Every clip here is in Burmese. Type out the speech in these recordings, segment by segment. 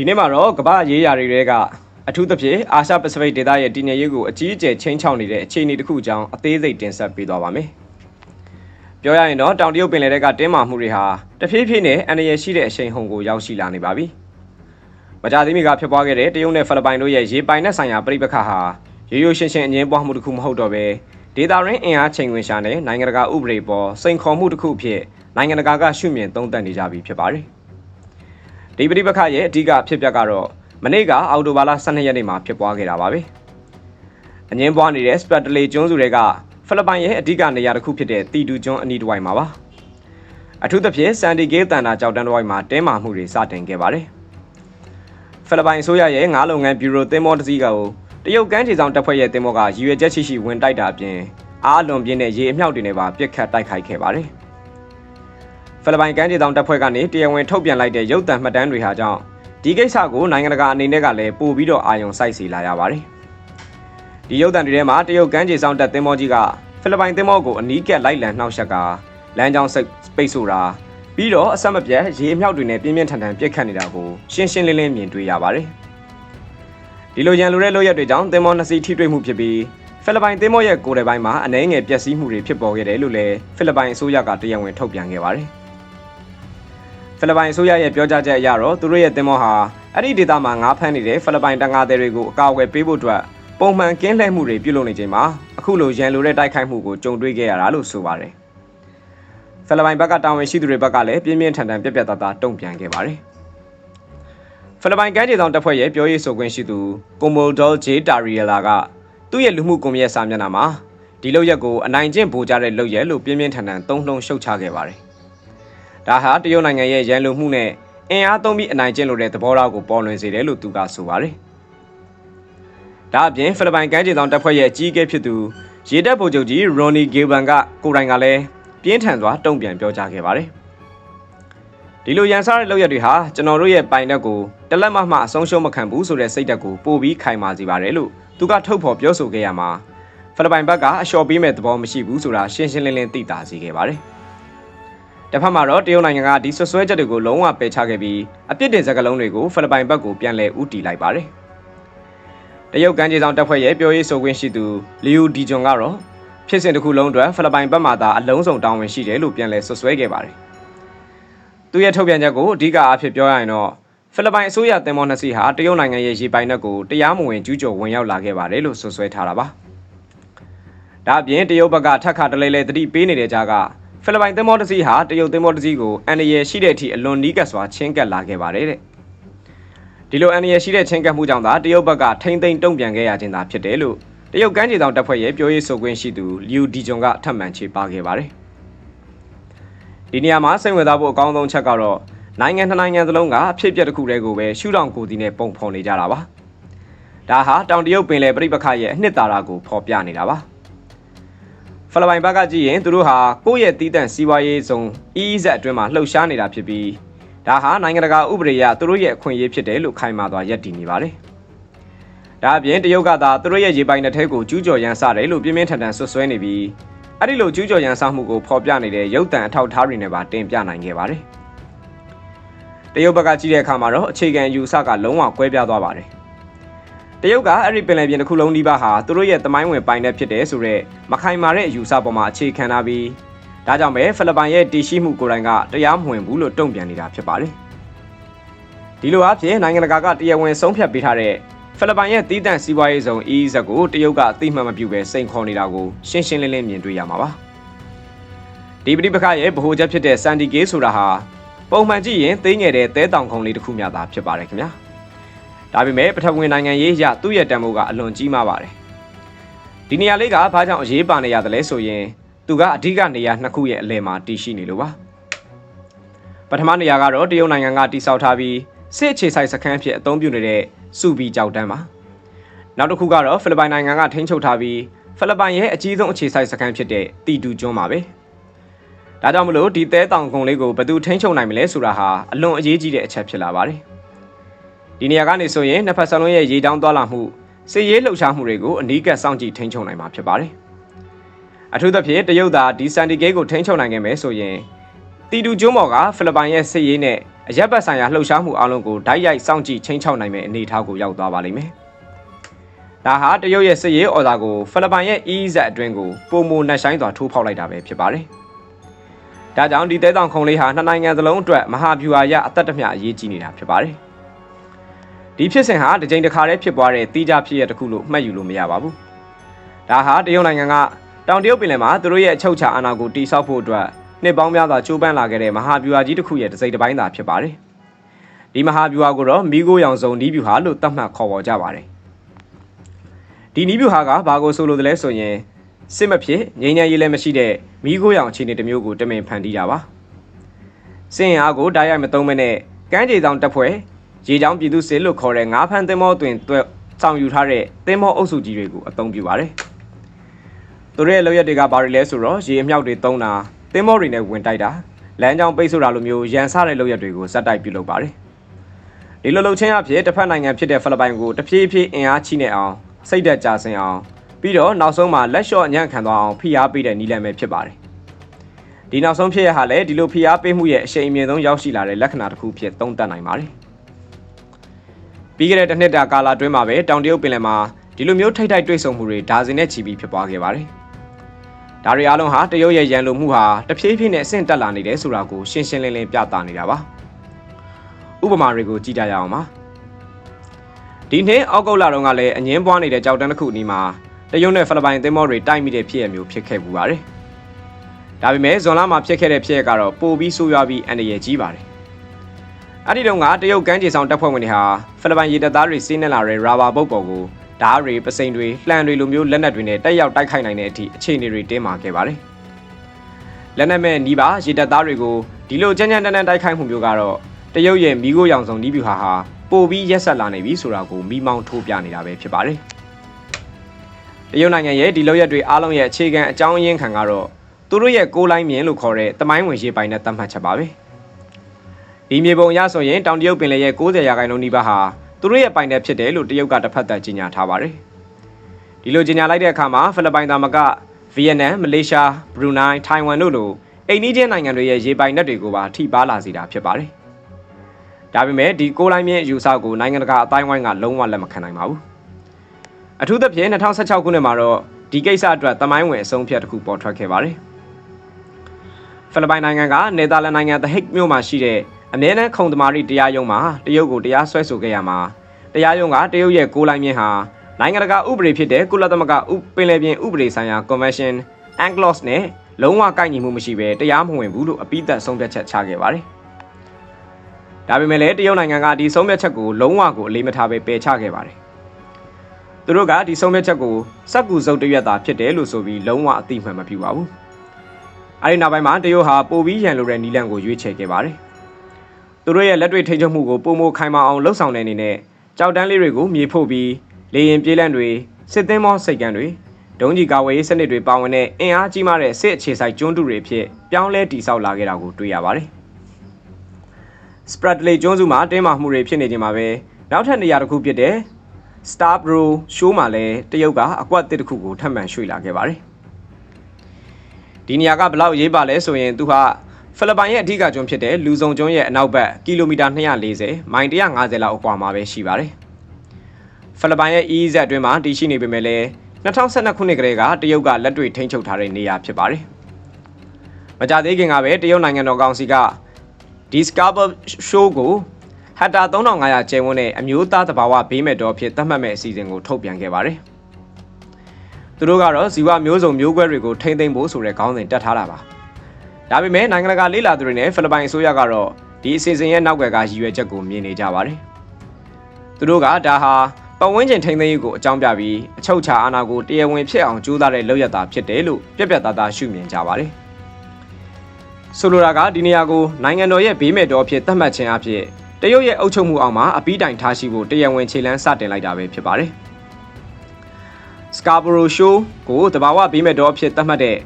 ဒီနေ့မှာတော့ကမ္ဘာရေးရာတွေတဲကအထူးသဖြင့်အာရှပစိဖိတ်ဒေသရဲ့တည်ငြိမ်ရေးကိုအကြီးအကျယ်ချင်းချောက်နေတဲ့အခြေအနေတစ်ခုအကြောင်းအသေးစိတ်တင်ဆက်ပေးသွားပါမယ်။ပြောရရင်တော့တောင်တရုတ်ပင်လယ်ထဲကတင်းမာမှုတွေဟာတဖြည်းဖြည်းနဲ့အန္တရာယ်ရှိတဲ့အရှိန်ဟုန်ကိုရောက်ရှိလာနေပါပြီ။မကြာသေးမီကဖြစ်ပွားခဲ့တဲ့တရုတ်နဲ့ဖိလစ်ပိုင်တို့ရဲ့ရေပိုင်နက်ဆိုင်ရာပြိပခါဟာရိုးရိုးရှင်းရှင်းအငင်းပွားမှုတစ်ခုမဟုတ်တော့ဘဲဒေတာရင်းအင်အားချိန်ဝင်ရှာတဲ့နိုင်ငံတကာဥပဒေပေါ်စိန်ခေါ်မှုတစ်ခုအဖြစ်နိုင်ငံတကာကရှုမြင်သုံးသပ်နေကြပြီဖြစ်ပါတယ်။ ဒီပြိပခါရဲ့အဓိကအဖြစ်အပျက်ကတော့မနေ့ကအော်တိုဘာလ12ရက်နေ့မှာဖြစ်ပွားခဲ့တာပါပဲ။အငင်းပွားနေတဲ့စပတ်တလေကျွန်းစုတွေကဖိလစ်ပိုင်ရဲ့အဓိကနေရာတစ်ခုဖြစ်တဲ့တီတူကျွန်းအနီးတစ်ဝိုက်မှာပါ။အထူးသဖြင့်စန်ဒီဂေးတန်တာကြောက်တန်းတစ်ဝိုက်မှာတင်းမာမှုတွေစတင်ခဲ့ပါတယ်။ဖိလစ်ပိုင်အစိုးရရဲ့ငါးလုပ်ငန်းဘျူရိုသင်းမောတစ်စီးကိုတရုတ်ကမ်းခြေဆောင်တပ်ဖွဲ့ရဲ့သင်းမောကရည်ရွယ်ချက်ရှိရှိဝင်တိုက်တာအပြင်အားလွန်ပြင်းတဲ့ရေအမြောက်တွေနဲ့ပါပစ်ခတ်တိုက်ခိုက်ခဲ့ပါတယ်။ ဖိလစ်ပိုင်ကမ်းခြေဆောင်တပ်ဖွဲ့ကနေတရားဝင်ထုတ်ပြန်လိုက်တဲ့ရုပ်သံမှတ်တမ်းတွေဟာကြောင့်ဒီကိစ္စကိုနိုင်ငံတကာအနေနဲ့ကလည်းပို့ပြီးတော့အာရုံစိုက်စီလာရပါတယ်။ဒီရုပ်သံတွေထဲမှာတရုတ်ကမ်းခြေဆောင်တပ်သင်းမောကြီးကဖိလစ်ပိုင်သင်းမောကိုအနီးကပ်လိုက်လံနှောက်ယှက်ကလမ်းကြောင်းစိတ်ပိတ်ဆို့တာပြီးတော့အဆက်မပြတ်ရေအမြောက်တွေနဲ့ပြင်းပြင်းထန်ထန်ပြစ်ခတ်နေတာကိုရှင်းရှင်းလင်းလင်းမြင်တွေ့ရပါတယ်။ဒီလိုရန်လိုတဲ့လုပ်ရက်တွေကြောင့်သင်းမောနှစ်စီးထိတွေ့မှုဖြစ်ပြီးဖိလစ်ပိုင်သင်းမောရဲ့ကိုယ်တိုင်ပိုင်းမှာအနှဲငယ်ပျက်စီးမှုတွေဖြစ်ပေါ်ခဲ့တယ်လို့လည်းဖိလစ်ပိုင်အစိုးရကတရားဝင်ထုတ်ပြန်ခဲ့ပါတယ်။ ဖိလစ်ပိုင်အစိုးရရဲ့ပြောကြားချက်အရတော့သူတို့ရဲ့သင်းမောဟာအဲ့ဒီဒေသမှာငါးဖမ်းနေတဲ့ဖိလစ်ပိုင်တန်ငါသည်တွေကိုအကာအကွယ်ပေးဖို့အတွက်ပုံမှန်ကင်းလှည့်မှုတွေပြုလုပ်နေချိန်မှာအခုလိုရန်လိုတဲ့တိုက်ခိုက်မှုကိုကြုံတွေ့ခဲ့ရတာလို့ဆိုပါတယ်။ဖိလစ်ပိုင်ဘက်ကတာဝန်ရှိသူတွေဘက်ကလည်းပြင်းပြင်းထန်ထန်ပြက်ပြက်သားသားတုံ့ပြန်ခဲ့ပါတယ်။ဖိလစ်ပိုင်ကမ်းခြေဆောင်တပ်ဖွဲ့ရဲ့ပြောရေးဆိုခွင့်ရှိသူကိုမိုဒယ်ဂျေတာရီယလာကသူ့ရဲ့လူမှုကွန်ရက်စာမျက်နှာမှာဒီလောက်ရက်ကိုအနိုင်ကျင့်ပို့ကြတဲ့လောက်ရက်လို့ပြင်းပြင်းထန်ထန်သုံးနှုံရှုတ်ချခဲ့ပါတယ်။ ဒါဟာတရုတ်နိုင်ငံရဲ့ရန်လိုမှုနဲ့အင်အားသုံးပြီးအနိုင်ကျင့်လို့တဲ့သဘောထားကိုပေါ်လွင်စေတယ်လို့သူကဆိုပါတယ်။ဒါအပြင်ဖိလစ်ပိုင်ကမ်းခြေဆောင်တပ်ဖွဲ့ရဲ့အကြီးအကဲဖြစ်သူရေတပ်ဗိုလ်ချုပ်ကြီးရိုနီဂေဘန်ကကိုယ်တိုင်ကလည်းပြင်းထန်စွာတုံ့ပြန်ပြောကြားခဲ့ပါတယ်။ဒီလိုရန်စားတဲ့လုပ်ရက်တွေဟာကျွန်တော်တို့ရဲ့ပိုင်တဲ့ကိုတလက်မမှအဆုံးရှုံးမခံဘူးဆိုတဲ့စိတ်ဓာတ်ကိုပို့ပြီးခိုင်မာစေပါတယ်လို့သူကထုတ်ဖော်ပြောဆိုခဲ့ရမှာဖိလစ်ပိုင်ဘက်ကအလျှော်ပေးမဲ့သဘောမရှိဘူးဆိုတာရှင်းရှင်းလင်းလင်းသိတာစေခဲ့ပါတယ်။ တစ်ဖက်မှာတော့တရုတ်နိုင်ငံကဒီဆွဆွဲချက်တွေကိုလုံးဝပယ်ချခဲ့ပြီးအပြစ်တင်စကားလုံးတွေကိုဖိလစ်ပိုင်ဘက်ကိုပြန်လည်ဥတီလိုက်ပါတယ်။တရုတ်ကမ်းခြေဆောင်တပ်ဖွဲ့ရဲ့ပြောရေးဆိုခွင့်ရှိသူလီယိုဒီဂျွန်ကတော့ဖြစ်စဉ်တစ်ခုလုံးအတွက်ဖိလစ်ပိုင်ဘက်မှသာအလုံးစုံတောင်းဝင်ရှိတယ်လို့ပြန်လည်ဆွဆွဲခဲ့ပါတယ်။သူရဲ့ထုတ်ပြန်ချက်ကိုအဓိကအဖြစ်ပြောရရင်တော့ဖိလစ်ပိုင်အစိုးရတင်မောနှစ်စီးဟာတရုတ်နိုင်ငံရဲ့ရေပိုင်နက်ကိုတရားမဝင်ကျူးကျော်ဝင်ရောက်လာခဲ့ပါတယ်လို့ဆွဆွဲထားတာပါ။ဒါအပြင်တရုတ်ဘက်ကထက်ခါတလဲလဲတတိပေးနေတဲ့ကြားက ဖိလစ်ပိုင်သင်္ဘောတစ်စီးဟာတရုတ်သင်္ဘောတစ်စီးကိုအန်ရယ်ရှိတဲ့အထိအလွန်နီးကပ်စွာချင်းကပ်လာခဲ့ပါတယ်တဲ့ဒီလိုအန်ရယ်ရှိတဲ့ချင်းကပ်မှုကြောင့်သာတရုတ်ဘက်ကထိမ့်သိမ်းတုံ့ပြန်ခဲ့ရခြင်းသာဖြစ်တယ်လို့တရုတ်ကမ်းခြေဆောင်တပ်ဖွဲ့ရဲ့ပြောရေးဆိုခွင့်ရှိသူလျူဒီဂျွန်ကထပ်မံချေပခဲ့ပါတယ်ဒီနေရာမှာစိတ်ဝင်စားဖို့အကောင်းဆုံးချက်ကတော့နိုင်ငံနှစ်နိုင်ငံစလုံးကအဖြစ်အပျက်တစ်ခုတည်းကိုပဲရှုထောင့်ကိုယ်စီနဲ့ပုံဖော်နေကြတာပါဒါဟာတောင်တရုတ်ပင်လယ်ပြိပခရဲ့အနှစ်သာရကိုဖော်ပြနေတာပါ ဖလပိုင်ဘက်ကကြည့်ရင်သူတို့ဟာကိုယ့်ရဲ့တီးတန့်စီးပွားရေးဆောင် EEZ အတွင်းမှာလှုပ်ရှားနေတာဖြစ်ပြီးဒါဟာနိုင်ငံတကာဥပဒေအရသူတို့ရဲ့အခွင့်အရေးဖြစ်တယ်လို့ခိုင်မာစွာယက်တည်နေပါတယ်။ဒါအပြင်တရုတ်ကသာသူတို့ရဲ့ရေပိုင်တဲ့ထဲကိုကျူးကျော်ရန်စတယ်လို့ပြင်းပြင်းထန်ထန်ဆွဆွဲနေပြီးအဲ့ဒီလိုကျူးကျော်ရန်စမှုကိုဖော်ပြနေတဲ့ရုပ်တံအထောက်အထားတွေနဲ့ပါတင်ပြနိုင်ခဲ့ပါတယ်။တရုတ်ဘက်ကကြည့်တဲ့အခါမှာတော့အခြေခံယူဆကလုံးဝကွဲပြားသွားပါတယ်။ တရုတ်ကအဲ့ဒီပင်လယ်ပြင်တစ်ခုလုံးဒီပါဟာသူတို့ရဲ့သမိုင်းဝင်ပိုင်တဲ့ဖြစ်တယ်ဆိုတော့မခိုင်မာတဲ့အယူဆပေါ်မှာအခြေခံထားပြီးဒါကြောင့်ပဲဖိလစ်ပိုင်ရဲ့တည်ရှိမှုကိုယ်တိုင်ကတရားမဝင်ဘူးလို့တုံ့ပြန်နေတာဖြစ်ပါတယ်။ဒီလိုအဖြစ်နိုင်ငံတကာကတရားဝင်ဆုံးဖြတ်ပေးထားတဲ့ဖိလစ်ပိုင်ရဲ့တီးတန့်စီးပွားရေးဆောင် EEZ ကိုတရုတ်ကအသိမှတ်မပြုဘဲစိန်ခေါ်နေတာကိုရှင်းရှင်းလင်းလင်းမြင်တွေ့ရမှာပါ။ဒီပဋိပက္ခရဲ့ဗဟိုချက်ဖြစ်တဲ့စန်ဒီကေးဆိုတာဟာပုံမှန်ကြည့်ရင်သိငယ်တဲ့သဲတောင်ခုံလေးတစ်ခုများသာဖြစ်ပါတယ်ခင်ဗျာ။ ဒါပေမဲ့ပထဝီနိုင်ငံရေးအရသူ့ရဲ့တန်ဖိုးကအလွန်ကြီးမားပါတယ်ဒီနေရာလေးကဘာကြောင့်အရေးပါနေရတယ်လဲဆိုရင်သူကအဓိကနေရာနှစ်ခုရဲ့အလယ်မှာတည်ရှိနေလို့ပါပထမနေရာကတော့တရုတ်နိုင်ငံကတိစောက်ထားပြီးစစ်အခြေဆိုင်စခန်းဖြစ်အသုံးပြုနေတဲ့စူဘီကြောက်တန်းပါနောက်တစ်ခုကတော့ဖိလစ်ပိုင်နိုင်ငံကထိန်းချုပ်ထားပြီးဖိလစ်ပိုင်ရဲ့အကြီးဆုံးအခြေဆိုင်စခန်းဖြစ်တဲ့တီတူကျွန်းပါပဲဒါကြောင့်မလို့ဒီသဲတောင်ကုန်းလေးကိုဘယ်သူထိန်းချုပ်နိုင်မလဲဆိုတာဟာအလွန်အရေးကြီးတဲ့အချက်ဖြစ်လာပါတယ် ဒီနေရာကနေဆိုရင်နှစ်ဖက်စလုံးရဲ့ရေတောင်းသွားလာမှုစစ်ရေးလှုပ်ရှားမှုတွေကိုအနီးကပ်စောင့်ကြည့်ထိန်းချုပ်နိုင်မှာဖြစ်ပါတယ်။အထူးသဖြင့်တရုတ်သားဒီစန်တီဂိတ်ကိုထိန်းချုပ်နိုင်ခဲ့မယ်ဆိုရင်တီတူကျွန်းပေါ်ကဖိလစ်ပိုင်ရဲ့စစ်ရေးနဲ့အရက်ဘတ်ဆိုင်ရာလှုပ်ရှားမှုအလုံးကိုဓာတ်ရိုက်စောင့်ကြည့်ချင်းချောက်နိုင်မယ့်အနေအထားကိုရောက်သွားပါလိမ့်မယ်။ဒါဟာတရုတ်ရဲ့စစ်ရေးအော်ဒါကိုဖိလစ်ပိုင်ရဲ့ EEZ အတွင်းကိုပုံမနှက်ဆိုင်စွာထိုးဖောက်လိုက်တာပဲဖြစ်ပါတယ်။ဒါကြောင့်ဒီတဲတောင်ခုံလေးဟာနှစ်နိုင်ငံစလုံးအတွက်မဟာဗျူဟာရအသက်တမျှအရေးကြီးနေတာဖြစ်ပါတယ်။ ဒီဖြစ်စဉ်ဟာတစ်ကြိမ်တစ်ခါတည်းဖြစ်ပွားတဲ့တီးခြားဖြစ်ရတစ်ခုလို့မှတ်ယူလို့မရပါဘူး။ဒါဟာတရုတ်နိုင်ငံကတောင်တရုတ်ပင်လယ်မှာသူတို့ရဲ့အချုပ်ချာအာဏာကိုတိစောက်ဖို့အတွက်နှစ်ပေါင်းများစွာကြိုးပမ်းလာခဲ့တဲ့မဟာဗျူဟာကြီးတစ်ခုရဲ့တစ်စိတ်တစ်ပိုင်းသာဖြစ်ပါတယ်။ဒီမဟာဗျူဟာကိုတော့မိโกရောင်စုံနီးဗျူဟာလို့သတ်မှတ်ခေါ်ပေါ်ကြပါတယ်။ဒီနီးဗျူဟာကဘာကိုဆိုလိုတယ်လဲဆိုရင်စစ်မဖြစ်ငြိမ်းချမ်းရေးလည်းမရှိတဲ့မိโกရောင်အခြေအနေတစ်မျိုးကိုတမင်ဖန်တီးတာပါ။စင်အားကိုဓာတ်ရိုက်မသုံးမနဲ့ကမ်းခြေဆောင်တပ်ဖွဲ့ ရေချောင်းပြည်သူစစ်လို့ခေါ်တဲ့ငါးဖန်သင်းမောတွင်တွဲဆောင်ယူထားတဲ့သင်းမောအုပ်စုကြီးတွေကိုအသုံးပြုပါတယ်။သူတို့ရဲ့လုပ်ရက်တွေကဘာတွေလဲဆိုတော့ရေအမြောက်တွေသုံးတာသင်းမောတွေနဲ့ဝင်တိုက်တာလမ်းကြောင်းပိတ်ဆို့တာလိုမျိုးရန်ဆတဲ့လုပ်ရက်တွေကိုစက်တိုက်ပြုလုပ်ပါတယ်။ဒီလိုလုပ်ချင်းအဖြစ်တစ်ဖက်နိုင်ငံဖြစ်တဲ့ဖိလစ်ပိုင်ကိုတဖြည်းဖြည်းအင်အားချိနေအောင်စိတ်သက်ကြဆင်းအောင်ပြီးတော့နောက်ဆုံးမှာလက်လျှော့အညံ့ခံသွားအောင်ဖိအားပေးတဲ့နည်းလမ်းပဲဖြစ်ပါတယ်။ဒီနောက်ဆုံးဖြစ်ရဟာလည်းဒီလိုဖိအားပေးမှုရဲ့အရှိန်အမြင့်ဆုံးရောက်ရှိလာတဲ့လက္ခဏာတစ်ခုဖြစ်သုံးသပ်နိုင်ပါတယ်။ ပြီးခဲ့တဲ့တစ်နှစ်တာကာလအတွင်းမှာပဲတောင်တရုတ်ပင်လယ်မှာဒီလိုမျိုးထိတ်ထိုက်တွေ့ဆုံမှုတွေဒါဇင်နဲ့ချီပြီးဖြစ်ပွားခဲ့ပါတယ်။ဒါတွေအားလုံးဟာတရုတ်ရဲ့ရန်လိုမှုဟာတဖြည်းဖြည်းနဲ့အဆင့်တက်လာနေတယ်ဆိုတာကိုရှင်းရှင်းလင်းလင်းပြသနေတာပါ။ဥပမာတွေကိုကြည့်ကြရအောင်ပါ။ဒီနှစ်အောက်ဂုတ်လတုန်းကလည်းအငင်းပွားနေတဲ့ကြောက်တန်းတစ်ခုအနီးမှာတရုတ်နဲ့ဖိလစ်ပိုင်သင်းမောတွေတိုက်မိတဲ့ဖြစ်ရမျိုးဖြစ်ခဲ့ပူပါတယ်။ဒါပေမဲ့ဇွန်လမှာဖြစ်ခဲ့တဲ့ဖြစ်ရကတော့ပိုပြီးဆိုးရွားပြီးအန္တရာယ်ကြီးပါတယ်။ အဲ့ဒီတုန်းကတရုတ်ကမ်းခြေဆောင်တပ်ဖွဲ့ဝင်တွေဟာဖိလစ်ပိုင်ရေတပ်သားတွေစီးနှင်လာတဲ့ရာဘာပုတ်ပေါ်ကိုဓာတ်တွေပစိန်တွေလှန်တွေလိုမျိုးလက်နက်တွေနဲ့တက်ရောက်တိုက်ခိုက်နိုင်တဲ့အထိအခြေအနေတွေတင်းမာခဲ့ပါတယ်။လက်နက်မဲ့နီးပါရေတပ်သားတွေကိုဒီလိုကြမ်းကြမ်းတမ်းတမ်းတိုက်ခိုက်မှုမျိုးကတော့တရုတ်ရဲ့မိခိုးရောင်စုံနီးဗျူဟာဟာပိုပြီးရက်ဆက်လာနေပြီဆိုတာကိုမိမောင်းထိုးပြနေတာပဲဖြစ်ပါတယ်။တရုတ်နိုင်ငံရဲ့ဒီလောက်ရက်တွေအားလုံးရဲ့အခြေခံအကြောင်းရင်းခံကတော့သူတို့ရဲ့ကိုးလိုင်းမြင်လို့ခေါ်တဲ့တမိုင်းဝင်ရေပိုင်နဲ့သတ်မှတ်ချက်ပါပဲ။ ဒီမြေပုံအရဆိုရင်တောင်တရုတ်ပင်လယ်ရဲ့90ရာခိုင်နှုန်းနီးပါးဟာသူတို့ရဲ့ပိုင်နယ်ဖြစ်တယ်လို့တရုတ်ကတစ်ဖက်သက်ကြေညာထားပါတယ်။ဒီလိုကြေညာလိုက်တဲ့အခါမှာဖိလစ်ပိုင်သားမကဗီယက်နမ်မလေးရှားဘရူနိုင်းထိုင်ဝမ်တို့လိုအိန္ဒိယနိုင်ငံတွေရဲ့ရေပိုင်နက်တွေကိုပါထိပါလာစေတာဖြစ်ပါတယ်။ဒါပေမဲ့ဒီကိုလိုင်းမြင့်အယူဆကိုနိုင်ငံတကာအတိုင်းဝိုင်းကလုံးဝလက်မခံနိုင်ပါဘူး။အထူးသဖြင့်2016ခုနှစ်မှာတော့ဒီကိစ္စအတွက်တမိုင်းဝင်အဆုံးဖြတ်တစ်ခုပေါ်ထွက်ခဲ့ပါတယ်။ဖိလစ်ပိုင်နိုင်ငံကနယ်သာလန်နိုင်ငံသဟိတ်မြို့မှာရှိတဲ့ အမြဲတမ်းခုံသမားရီတရားရုံးမှာတရုတ်ကိုတရားစွဲဆိုခဲ့ရမှာတရားရုံးကတရုတ်ရဲ့ကိုလိုင်းမြင့်ဟာနိုင်ငံတကာဥပဒေဖြစ်တဲ့ကုလသမဂ္ဂဥပင်လယ်ပြင်ဥပဒေဆိုင်ရာ Convention UNCLOS နဲ့လုံးဝကိုက်ညီမှုမရှိဘဲတရားမဝင်ဘူးလို့အပိသက်ဆုံးဖြတ်ချက်ချခဲ့ပါတယ်။ဒါပေမဲ့လည်းတရုတ်နိုင်ငံကဒီဆုံးဖြတ်ချက်ကိုလုံးဝကိုအလေးမထားဘဲပယ်ချခဲ့ပါတယ်။သူတို့ကဒီဆုံးဖြတ်ချက်ကိုစက်ကူစုပ်တရက်တာဖြစ်တယ်လို့ဆိုပြီးလုံးဝအတိမတ်မပြုပါဘူး။အဲဒီနောက်ပိုင်းမှာတရုတ်ဟာပိုပြီးရန်လိုတဲ့နီလန်ကိုရွေးချယ်ခဲ့ပါတယ်။ သူတို့ရဲ့လက်တွေ့ထိန်းချုပ်မှုကိုပုံမခိုင်မာအောင်လှုပ်ဆောင်တဲ့အနေနဲ့ကြောက်တန်းလေးတွေကိုမြေဖို့ပြီးလေရင်ပြေးလန့်တွေစစ်သင်းမောစိတ်ကန်းတွေဒုံးကြီးကာဝေးစနစ်တွေပါဝင်တဲ့အင်အားကြီးမားတဲ့စစ်အခြေဆိုင်ကျွန်းတုတွေဖြစ်ပြောင်းလဲတည်ဆောက်လာခဲ့တာကိုတွေ့ရပါတယ်။ Spratly ကျွန်းစုမှာတင်းမာမှုတွေဖြစ်နေချိန်မှာပဲနောက်ထပ်နေရာတစ်ခုဖြစ်တဲ့ Starbro Show မှာလည်းတရုတ်ကအကွက်တစ်တစ်ခုကိုထပ်မံရွှေ့လာခဲ့ပါတယ်။ဒီနေရာကဘလောက်ရေးပါလဲဆိုရင်သူဟာ ဖိလစ်ပိုင်ရဲ့အထူးကျွန်းဖြစ်တဲ့လူဆုံကျွန်းရဲ့အနောက်ဘက်ကီလိုမီတာ240မိုင်150လောက်အကွာမှာပဲရှိပါတယ်။ဖိလစ်ပိုင်ရဲ့ EEZ အတွင်းမှာတည်ရှိနေပေမဲ့လည်း2012ခုနှစ်ကတည်းကတရုတ်ကလက်တွေ့ထိန်းချုပ်ထားတဲ့နေရာဖြစ်ပါတယ်။မကြသေးခင်ကပဲတရုတ်နိုင်ငံတော်ကောင်စီက Discover Show ကိုဟက်တာ3500ကျဲဝန်းနဲ့အမျိုးသားတဘာဝဘေးမဲ့တော်ဖြစ်သတ်မှတ်မဲ့အစီအစဉ်ကိုထုတ်ပြန်ခဲ့ပါတယ်။သူတို့ကတော့ဇီဝမျိုးစုံမျိုးကွဲတွေကိုထိမ့်သိမ့်ဖို့ဆိုတဲ့ခေါင်းစဉ်တက်ထားတာပါ။ ဒါပေမဲ့နိုင်ငံတကာလေးလာသူတွေနဲ့ဖိလစ်ပိုင်အစိုးရကတော့ဒီအစီအစဉ်ရဲ့နောက်ွယ်ကရည်ရွယ်ချက်ကိုမြင်နေကြပါတယ်။သူတို့ကဒါဟာပတ်ဝန်းကျင်ထိန်းသိမ်းရေးကိုအကြောင်းပြပြီးအချုပ်ချာအာဏာကိုတရားဝင်ဖြစ်အောင်ကြိုးစားတဲ့လုပ်ရတာဖြစ်တယ်လို့ပြက်ပြက်သားသားရှုမြင်ကြပါတယ်။ဆိုလိုတာကဒီနေရာကိုနိုင်ငံတော်ရဲ့ဘေးမဲ့တော်ဖြစ်သတ်မှတ်ခြင်းအဖြစ်တရုတ်ရဲ့အုပ်ချုပ်မှုအောက်မှာအပီးတိုင်ထားရှိဖို့တရားဝင်ခြေလှမ်းစတင်လိုက်တာပဲဖြစ်ပါတယ်။ Scarborough Show ကိုတဘာဝဘေးမဲ့တော်အဖြစ်သတ်မှတ်တဲ့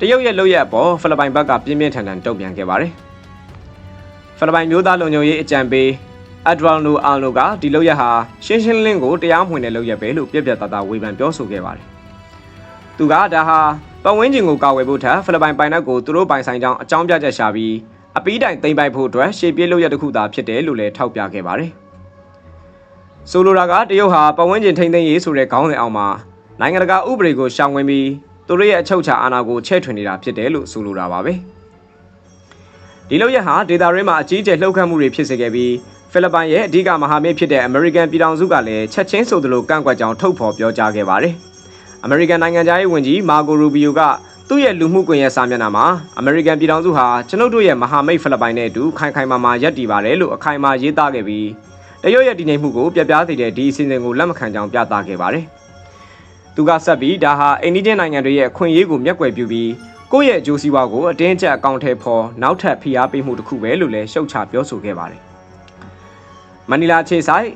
တရုတ်ရဲ့လုပ်ရအပေါ်ဖိလစ်ပိုင်ဘက်ကပြင်းပြင်းထန်ထန်တုံ့ပြန်ခဲ့ပါတယ်။ဖိလစ်ပိုင်မျိုးသားလုံခြုံရေးအကြံပေးအက်ဒရောင်လိုအာလိုကဒီလောက်ရဟာရှင်းရှင်းလင်းလင်းကိုတရားမဝင်တဲ့လောက်ရပဲလို့ပြက်ပြက်သားသားဝေဖန်ပြောဆိုခဲ့ပါတယ်။သူကဒါဟာပတ်ဝန်းကျင်ကိုကာဝယ်ဖို့ထက်ဖိလစ်ပိုင်ပိုင်နက်ကိုသူတို့ပိုင်ဆိုင်ကြောင်းအကြောင်းပြချက်ရှာပြီးအပီးတိုင်သိမ့်ပိုက်ဖို့အတွက်ရှေ့ပြေးလို့ရတစ်ခုသာဖြစ်တယ်လို့လည်းထောက်ပြခဲ့ပါတယ်။ဆိုလိုတာကတရုတ်ဟာပတ်ဝန်းကျင်ထိန်းသိမ်းရေးဆိုတဲ့ခေါင်းစဉ်အောက်မှာနိုင်ငံတကာဥပဒေကိုရှောင်ဝင်ပြီး သူတို့ရဲ့အချုပ်အခြာအာဏာကိုချဲ့ထွင်နေတာဖြစ်တယ်လို့ဆိုလိုတာပါပဲ။ဒီလိုရဟာဒေတာရင်းမှာအကြီးအကျယ်လှုပ်ခတ်မှုတွေဖြစ်စေခဲ့ပြီးဖိလစ်ပိုင်ရဲ့အဓိကမဟာမိတ်ဖြစ်တဲ့အမေရိကန်ပြည်ထောင်စုကလည်းချက်ချင်းဆိုသလိုကန့်ကွက်ကြောင်းထုတ်ဖော်ပြောကြားခဲ့ပါတယ်။အမေရိကန်နိုင်ငံသားရေးဝန်ကြီးမာကိုရူဘီယိုကသူ့ရဲ့လူမှုကွန်ရက်စာမျက်နှာမှာအမေရိကန်ပြည်ထောင်စုဟာကျွန်ုပ်တို့ရဲ့မဟာမိတ်ဖိလစ်ပိုင်နဲ့အတူခိုင်ခိုင်မာမာရပ်တည်ပါတယ်လို့အခိုင်အမာရေးသားခဲ့ပြီးတရုတ်ရဲ့တည်ငြိမ်မှုကိုပြပြစေတဲ့ဒီအစီအစဉ်ကိုလက်မခံကြောင်းပြသခဲ့ပါတယ်။ သူကဆက်ပြီးဒါဟာအိန္ဒိယနိုင်ငံတွေရဲ့အခွင့်အရေးကိုမျက်ကွယ်ပြုပြီးကိုယ့်ရဲ့အကျိုးစီးပွားကိုအတင်းကျပ်အကောင့်ထဲပေါ်နောက်ထပ်ဖိအားပေးမှုတစ်ခုပဲလို့လည်းရှုတ်ချပြောဆိုခဲ့ပါတယ်။မနီလာခြေဆိုင်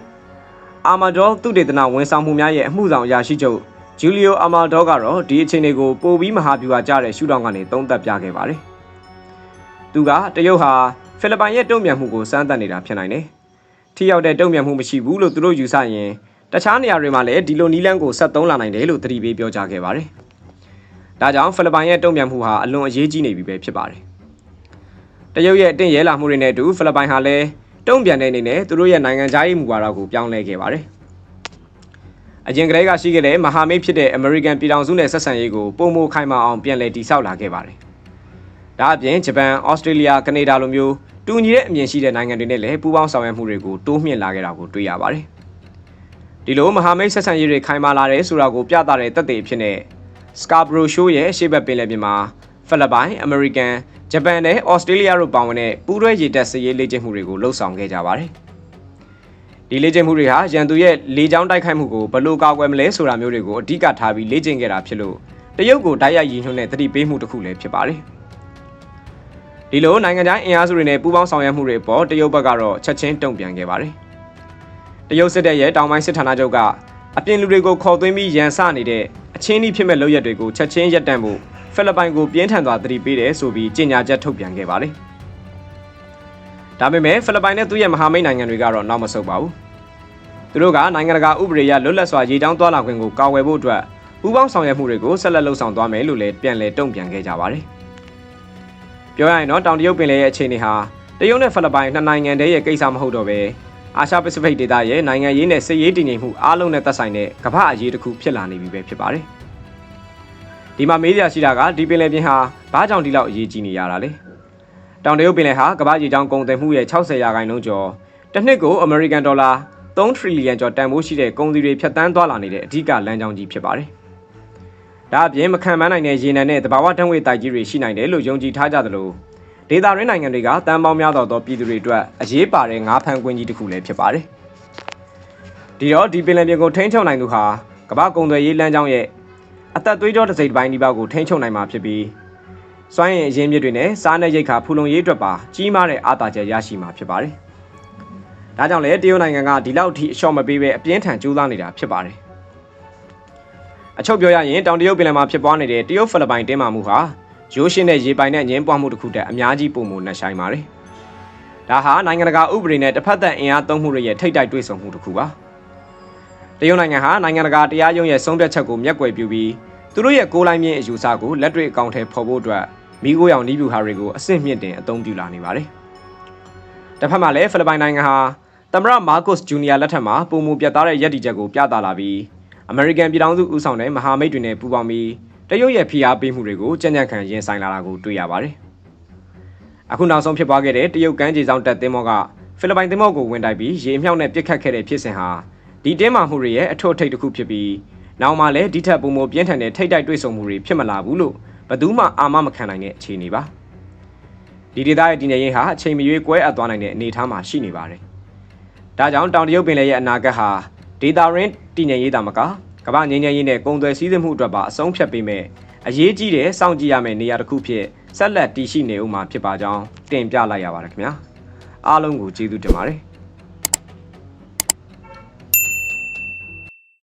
အာမာဒေါသူတေသနာဝန်ဆောင်မှုများရဲ့အမှုဆောင်အရာရှိချုပ်ဂျူလီယိုအာမာဒေါကတော့ဒီအခြေအနေကိုပိုပြီးမဟာဗျူဟာကျတဲ့ရှုထောင့်ကနေသုံးသပ်ပြခဲ့ပါတယ်။သူကတရုတ်ဟာဖိလစ်ပိုင်ရဲ့တုံ့ပြန်မှုကိုစမ်းသပ်နေတာဖြစ်နိုင်တယ်။ထိရောက်တဲ့တုံ့ပြန်မှုမရှိဘူးလို့သူတို့ယူဆရင် တခြားနေရာတွေမှာလည်းဒီလိုနီလန်းကိုဆက်သုံးလာနိုင်တယ်လို့သတိပေးပြောကြားခဲ့ပါတယ်။ဒါကြောင့်ဖိလစ်ပိုင်ရဲ့တုံ့ပြန်မှုဟာအလွန်အရေးကြီးနေပြီပဲဖြစ်ပါတယ်။တရုတ်ရဲ့အတင့်ရဲလာမှုတွေနဲ့အတူဖိလစ်ပိုင်ဟာလည်းတုံ့ပြန်တဲ့အနေနဲ့သူတို့ရဲ့နိုင်ငံခြားရေးမူဝါဒကိုပြောင်းလဲခဲ့ပါတယ်။အရင်ကတည်းကရှိခဲ့တဲ့မဟာမိတ်ဖြစ်တဲ့အမေရိကန်ပြည်ထောင်စုနဲ့ဆက်ဆံရေးကိုပုံမခိုင်မာအောင်ပြန်လည်တည်ဆောက်လာခဲ့ပါတယ်။ဒါအပြင်ဂျပန်၊ဩစတြေးလျ၊ကနေဒါလိုမျိုးတူညီတဲ့အမြင်ရှိတဲ့နိုင်ငံတွေနဲ့လည်းပူးပေါင်းဆောင်ရွက်မှုတွေကိုတိုးမြှင့်လာခဲ့တာကိုတွေ့ရပါတယ်။ ဒီလိုမဟာမိတ်ဆက်ဆံရေးတွေခိုင်မာလာတယ်ဆိုတာကိုပြသတဲ့သက်သေအဖြစ်နဲ့ Scarborough Show ရဲ့ရှေ့ဘက်ပင်လယ်ပြင်မှာဖိလစ်ပိုင်၊အမေရိကန်၊ဂျပန်နဲ့ဩစတြေးလျတို့ပါဝင်တဲ့ပူးတွဲရေတပ်စစ်ရေးလေ့ကျင့်မှုတွေကိုလှုပ်ဆောင်ခဲ့ကြပါတယ်။ဒီလေ့ကျင့်မှုတွေဟာရန်သူရဲ့လေကြောင်းတိုက်ခိုက်မှုကိုဘယ်လိုကာကွယ်မလဲဆိုတာမျိုးတွေကိုအဓိကထားပြီးလေ့ကျင့်ခဲ့တာဖြစ်လို့တရုတ်ကိုတိုက်ရိုက်ရည်ညွှန်းတဲ့သတိပေးမှုတစ်ခုလည်းဖြစ်ပါတယ်။ဒီလိုနိုင်ငံခြားအင်အားစုတွေနဲ့ပူးပေါင်းဆောင်ရွက်မှုတွေအပေါ်တရုတ်ဘက်ကတော့ချက်ချင်းတုံ့ပြန်ခဲ့ပါတယ်။ တရုတ်စစ်တပ်ရဲ့တောင်ပိုင်းစစ်ဌာနချုပ်ကအပြင်လူတွေကိုခေါ်သွင်းပြီးရန်စနေတဲ့အချင်းဤဖြစ်မဲ့လုပ်ရက်တွေကိုချက်ချင်းရပ်တန့်ဖို့ဖိလစ်ပိုင်ကိုပြင်းထန်စွာသတိပေးတယ်ဆိုပြီးကြေညာချက်ထုတ်ပြန်ခဲ့ပါတယ်။ဒါပေမဲ့ဖိလစ်ပိုင်နဲ့သူ့ရဲ့မဟာမိတ်နိုင်ငံတွေကတော့နောက်မဆုတ်ပါဘူး။သူတို့ကနိုင်ငံတကာဥပဒေအရလွတ်လပ်စွာရေကြောင်းသွားလာခွင့်ကိုကာကွယ်ဖို့အတွက်ပူးပေါင်းဆောင်ရွက်မှုတွေကိုဆက်လက်လှုပ်ဆောင်သွားမယ်လို့လည်းပြန်လည်တုံ့ပြန်ခဲ့ကြပါတယ်။ပြောရရင်တော့တောင်တရုတ်ပင်လယ်ရဲ့အခြေအနေဟာတရုတ်နဲ့ဖိလစ်ပိုင်နှစ်နိုင်ငံတည်းရဲ့ကိစ္စမဟုတ်တော့ဘဲ အာရှပစိဖိတ်ဒေသရဲ့နိုင်ငံရေးနဲ့စစ်ရေးတည်ငြိမ်မှုအားလုံးနဲ့သက်ဆိုင်တဲ့ကမ္ဘာအရေးတစ်ခုဖြစ်လာနေပြီပဲဖြစ်ပါတယ်။ဒီမှာမေးစရာရှိတာကဒီပင်လယ်ပြင်ဟာဘာကြောင့်ဒီလောက်အရေးကြီးနေရတာလဲ။တောင်တရုတ်ပင်လယ်ဟာကမ္ဘာကြီးကြောင်းကုန်သွယ်မှုရဲ့60ရာခိုင်နှုန်းကျော်တစ်နှစ်ကိုအမေရိကန်ဒေါ်လာ3ထရီလီယံကျော်တန်ဖိုးရှိတဲ့ကုန်စည်တွေဖြတ်တန်းသွားလာနေတဲ့အဓိကလမ်းကြောင်းကြီးဖြစ်ပါတယ်။ဒါအပြင်မခံမနိုင်တဲ့ရေနံနဲ့တဘာဝတံငွေတိုက်ကြီးတွေရှိနိုင်တယ်လို့ယုံကြည်ထားကြသလို ဒေသရင်းနိုင်ငံတွေကတန်ပေါင်းများသောသောပြည်သူတွေအတွက်အရေးပါတဲ့ငါးဖန်ကွင်းကြီးတစ်ခုလည်းဖြစ်ပါတယ်။ဒီတော့ဒီပင်လယ်ပြင်ကိုထိန်းချုပ်နိုင်သူဟာကမ္ဘာကုန်သွယ်ရေးလမ်းကြောင်းရဲ့အသက်သွေးကြောတစ်စိတ်တစ်ပိုင်းဒီပေါက်ကိုထိန်းချုပ်နိုင်မှာဖြစ်ပြီးစွမ်းရည်အရင်းမြစ်တွေနဲ့စားနပ်ရိက္ခာဖူလုံရေးအတွက်ပါကြီးမားတဲ့အားသာချက်ရရှိမှာဖြစ်ပါတယ်။ဒါကြောင့်လည်းတရုတ်နိုင်ငံကဒီလောက်ထိအလျှော့မပေးဘဲအပြင်းထန်ကြိုးစားနေတာဖြစ်ပါတယ်။အချုပ်ပြောရရင်တောင်တရုတ်ပင်လယ်မှာဖြစ်ပွားနေတဲ့တရုတ်ဖိလစ်ပိုင်တင်းမာမှုဟာ ရိုးရှင်းတဲ့ရေပိုင်နဲ့ငင်းပွားမှုတစ်ခုတည်းအများကြီးပုံမနှက်ဆိုင်ပါတယ်။ဒါဟာနိုင်ငံတကာဥပဒေနဲ့တစ်ဖက်သက်အင်အားသုံးမှုတွေရဲ့ထိတ်တိုက်တွေ့ဆုံမှုတစ်ခုပါ။တရုတ်နိုင်ငံဟာနိုင်ငံတကာတရားရုံးရဲ့ဆုံးဖြတ်ချက်ကိုမျက်ကွယ်ပြုပြီးသူတို့ရဲ့ကိုးလိုင်းမြင့်အယူဆကိုလက်တွေ့အကောင့်ထဲဖော်ဖို့အတွက်မိခိုးရောင်နီးဗျူဟာတွေကိုအဆင့်မြင့်တင်အသုံးပြုလာနေပါတယ်။တစ်ဖက်မှာလည်းဖိလစ်ပိုင်နိုင်ငံဟာသမရမာကုစ်ဂျူနီယာလက်ထက်မှာပုံမူပြတ်သားတဲ့ရည်တည်ချက်ကိုပြသလာပြီးအမေရိကန်ပြည်ထောင်စုဦးဆောင်တဲ့မဟာမိတ်တွေနဲ့ပူးပေါင်းပြီး တရုတ်ရဲ့ဖိအားပေးမှုတွေကိုကြံ့ကြံ့ခံရင်ဆိုင်လာတာကိုတွေ့ရပါတယ်။အခုနောက်ဆုံးဖြစ်ပွားခဲ့တဲ့တရုတ်ကမ်းခြေဆောင်တပ်သင်းမောကဖိလစ်ပိုင်သင်းမောကိုဝင်တိုက်ပြီးရေမြောက်နဲ့ပစ်ခတ်ခဲ့တဲ့ဖြစ်စဉ်ဟာဒီတင်းမာမှုတွေရဲ့အထွတ်အထိပ်တစ်ခုဖြစ်ပြီးနောက်မှလည်းဒီထက်ပုံမပြင်းထန်တဲ့ထိတ်တိုက်တွေ့ဆုံမှုတွေဖြစ်မလာဘူးလို့ဘယ်သူမှအာမမခံနိုင်တဲ့အခြေအနေပါဒီဒေသရဲ့တည်ငြိမ်ရေးဟာအချိန်မရွေးကွဲအပ်သွားနိုင်တဲ့အနေအထားမှာရှိနေပါတယ်ဒါကြောင့်တောင်တရုတ်ပင်လယ်ရဲ့အနာဂတ်ဟာဒေတာရင်းတည်ငြိမ်ရေးတာမက ကမ္ဘာငြိမ်းချမ်းရေးနဲ့ကုန်သွယ်စည်းစိမ်မှုအတွက်ပါအဆုံးဖြတ်ပေးမယ်အရေးကြီးတဲ့စောင့်ကြည့်ရမယ့်နေရာတစ်ခုဖြစ်ဆက်လက်တည်ရှိနေဦးမှာဖြစ်ပါကြောင်းတင်ပြလိုက်ရပါတယ်ခင်ဗျာအားလုံးကိုကျေးဇူးတင်ပါတယ်